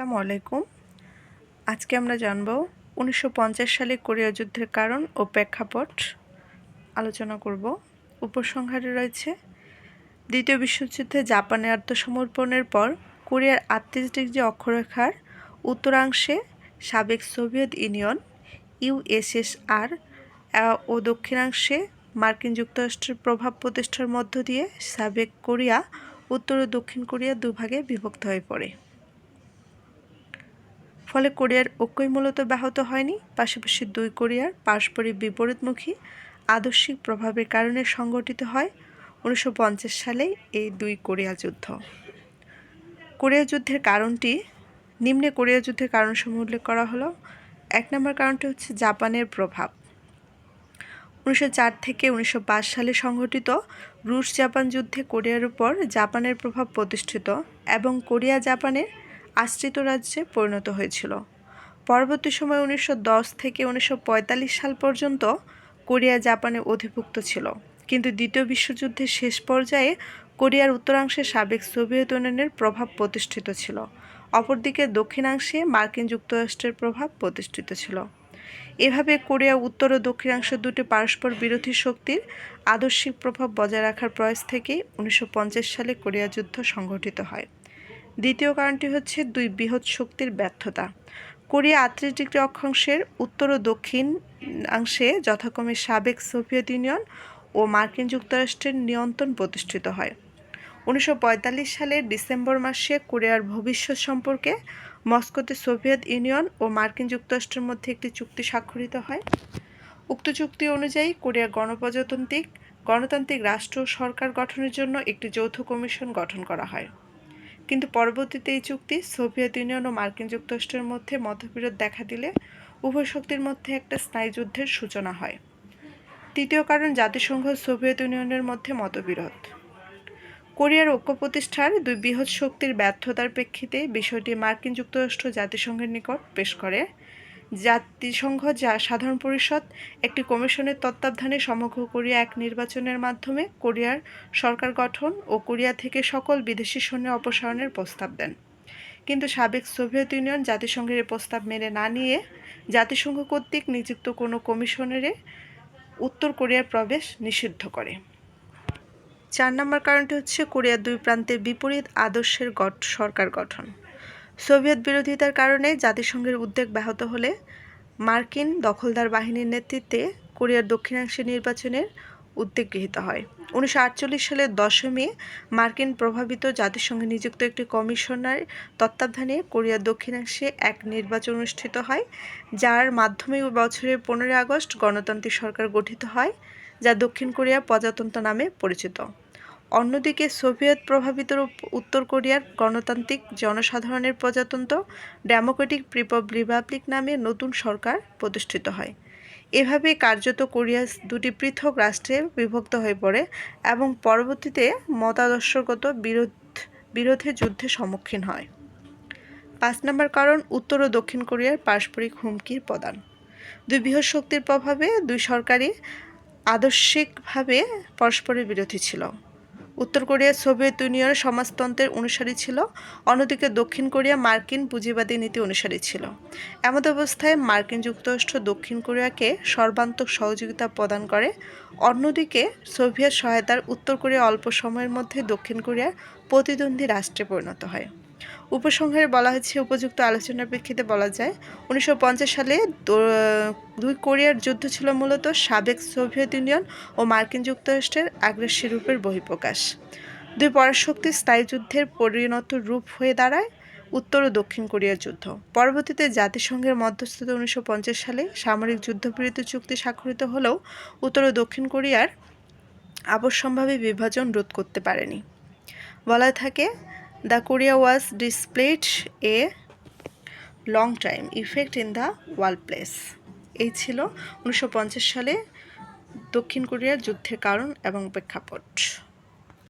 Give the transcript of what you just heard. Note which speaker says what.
Speaker 1: আসসালামু আলাইকুম। আজকে আমরা জানব উনিশশো পঞ্চাশ সালে কোরিয়া যুদ্ধের কারণ ও প্রেক্ষাপট। আলোচনা করব। উপসংহারে রয়েছে, দ্বিতীয় বিশ্বযুদ্ধে জাপানে আত্মসমর্পণের পর কোরিয়ার আটত্রিশ ডিগ্রি অক্ষরেখার উত্তরাংশে সাবেক সোভিয়েত ইউনিয়ন ইউএসএসআর ও দক্ষিণাংশে মার্কিন যুক্তরাষ্ট্রের প্রভাব প্রতিষ্ঠার মধ্য দিয়ে সাবেক কোরিয়া উত্তর ও দক্ষিণ কোরিয়া দুভাগে বিভক্ত হয়ে পড়ে। ফলে কোরিয়ার ঐক্যই মূলত ব্যাহত হয়নি। পাশাপাশি দুই কোরিয়ার পারস্পরিক বিপরীতমুখী আদর্শিক প্রভাবের কারণে সংগঠিত হয়। উনিশশো পঞ্চাশ সালে এই দুই কোরিয়া যুদ্ধ। কোরিয়া যুদ্ধের কারণটি, নিম্নে কোরিয়া যুদ্ধের কারণসমূহ উল্লেখ করা হলো। এক নম্বর কারণটি হচ্ছে জাপানের প্রভাব। উনিশশো চার থেকে উনিশশো পাঁচ সালে সংঘটিত রুশ জাপান যুদ্ধে কোরিয়ার উপর জাপানের প্রভাব প্রতিষ্ঠিত এবং কোরিয়া জাপানের আশ্রিত রাজ্যে পরিণত হয়েছিল। পরবর্তী সময় উনিশশো থেকে উনিশশো পঁয়তাল্লিশ সাল পর্যন্ত কোরিয়া জাপানে অধিভুক্ত ছিল। কিন্তু দ্বিতীয় বিশ্বযুদ্ধের শেষ পর্যায়ে কোরিয়ার উত্তরাংশে সাবেক সোভিয়েত ইউনিয়নের প্রভাব প্রতিষ্ঠিত ছিল। অপরদিকে দক্ষিণাংশে মার্কিন যুক্তরাষ্ট্রের প্রভাব প্রতিষ্ঠিত ছিল। এভাবে কোরিয়া উত্তর ও দক্ষিণাংশ দুটি পারস্পর বিরোধী শক্তির আদর্শিক প্রভাব বজায় রাখার প্রয়াস থেকেই উনিশশো সালে কোরিয়া যুদ্ধ সংঘটিত হয়। দ্বিতীয় কারণটি হচ্ছে দুই বৃহৎ শক্তির ব্যর্থতা। কোরিয়া আটত্রিশ ডিগ্রি অক্ষাংশের উত্তর ও দক্ষিণ অংশে যথাক্রমে সাবেক সোভিয়েত ইউনিয়ন ও মার্কিন যুক্তরাষ্ট্রের নিয়ন্ত্রণ প্রতিষ্ঠিত হয়। উনিশশো পঁয়তাল্লিশ সালের ডিসেম্বর মাসে কোরিয়ার ভবিষ্যৎ সম্পর্কে মস্কোতে সোভিয়েত ইউনিয়ন ও মার্কিন যুক্তরাষ্ট্রের মধ্যে একটি চুক্তি স্বাক্ষরিত হয়। উক্ত চুক্তি অনুযায়ী কোরিয়ার গণপ্রজাতান্ত্রিক, গণতান্ত্রিক রাষ্ট্র সরকার গঠনের জন্য একটি যৌথ কমিশন গঠন করা হয়। কিন্তু পরবর্তীতে এই চুক্তি সোভিয়েত ইউনিয়ন ও মার্কিন যুক্তরাষ্ট্রের মধ্যে মতবিরোধ দেখা দিলে উভয় শক্তির মধ্যে একটা স্নায়ুযুদ্ধের সূচনা হয়। তৃতীয় কারণ, জাতিসংঘ সোভিয়েত ইউনিয়নের মধ্যে মতবিরোধ। কোরিয়ার ঐক্য প্রতিষ্ঠার দুই বৃহৎ শক্তির ব্যর্থতার প্রেক্ষিতে বিষয়টি মার্কিন যুক্তরাষ্ট্র জাতিসংঘের নিকট পেশ করে। জাতিসংঘ যা সাধারণ পরিষদ একটি কমিশনের তত্ত্বাবধানে সমগ্র কোরিয়া এক নির্বাচনের মাধ্যমে কোরিয়ার সরকার গঠন ও কোরিয়া থেকে সকল বিদেশি সৈন্য অপসারণের প্রস্তাব দেন। কিন্তু সাবেক সোভিয়েত ইউনিয়ন জাতিসংঘের প্রস্তাব মেনে না নিয়ে জাতিসংঘ কর্তৃক নিযুক্ত কোনো কমিশনারে উত্তর কোরিয়ার প্রবেশ নিষিদ্ধ করে। চার নম্বর কারণটি হচ্ছে কোরিয়ার দুই প্রান্তের বিপরীত আদর্শের সরকার গঠন। সোভিয়েত বিরোধিতার কারণে জাতিসংঘের উদ্বেগ ব্যাহত হলে মার্কিন দখলদার বাহিনীর নেতৃত্বে কোরিয়ার দক্ষিণাংশে নির্বাচনের উদ্যোগ গৃহীত হয়। উনিশশো আটচল্লিশ সালের দশমী মার্কিন প্রভাবিত জাতিসংঘে নিযুক্ত একটি কমিশনার তত্ত্বাবধানে কোরিয়ার দক্ষিণাংশে এক নির্বাচন অনুষ্ঠিত হয়, যার মাধ্যমে বছরের পনেরোই আগস্ট গণতান্ত্রিক সরকার গঠিত হয়, যা দক্ষিণ কোরিয়া প্রজাতন্ত্র নামে পরিচিত। অন্যদিকে সোভিয়েত প্রভাবিত উত্তর কোরিয়ার গণতান্ত্রিক জনসাধারণের প্রজাতন্ত্র ডেমোক্রেটিক রিপাবলিক নামে নতুন সরকার প্রতিষ্ঠিত হয়। এভাবে কার্যত কোরিয়া দুটি পৃথক রাষ্ট্রে বিভক্ত হয়ে পড়ে এবং পরবর্তীতে মতাদর্শগত বিরোধ বিরোধে যুদ্ধের সম্মুখীন হয়। পাঁচ নম্বর কারণ, উত্তর ও দক্ষিণ কোরিয়ার পারস্পরিক হুমকির প্রদান। দুই বৃহৎ শক্তির প্রভাবে দুই সরকারই আদর্শিকভাবে পরস্পরের বিরোধী ছিল। উত্তর কোরিয়া সোভিয়েত ইউনিয়ন সমাজতন্ত্রের অনুসারী ছিল, অন্যদিকে দক্ষিণ কোরিয়া মার্কিন পুঁজিবাদী নীতি অনুসারী ছিল। এমত অবস্থায় মার্কিন যুক্তরাষ্ট্র দক্ষিণ কোরিয়াকে সর্বান্তক সহযোগিতা প্রদান করে, অন্যদিকে সোভিয়েত সহায়তার উত্তর কোরিয়া অল্প সময়ের মধ্যে দক্ষিণ কোরিয়া প্রতিদ্বন্দ্বী রাষ্ট্রে পরিণত হয়। উপসংহারে বলা হয়েছে, উপযুক্ত আলোচনার প্রেক্ষিতে বলা যায়, উনিশশো পঞ্চাশ সালে দুই কোরিয়ার যুদ্ধ ছিল মূলত সাবেক সোভিয়েত ইউনিয়ন ও মার্কিন যুক্তরাষ্ট্রের আগ্রাসী রূপের বহিঃপ্রকাশ। দুই পরাশক্তির স্থায়ী যুদ্ধের পরিণত রূপ হয়ে দাঁড়ায়, উত্তর ও দক্ষিণ কোরিয়ার যুদ্ধ। পরবর্তীতে জাতিসংঘের মধ্যস্থতা উনিশশো পঞ্চাশ সালে সামরিক যুদ্ধবিরতি চুক্তি স্বাক্ষরিত হলেও উত্তর ও দক্ষিণ কোরিয়ার আবশ্যম্ভাবী বিভাজন রোধ করতে পারেনি। বলা থাকে The Korea was displayed a long time effect in the workplace এই ছিল উনিশশো পঞ্চাশ সালে দক্ষিণ কোরিয়ার যুদ্ধের কারণ এবং প্রেক্ষাপট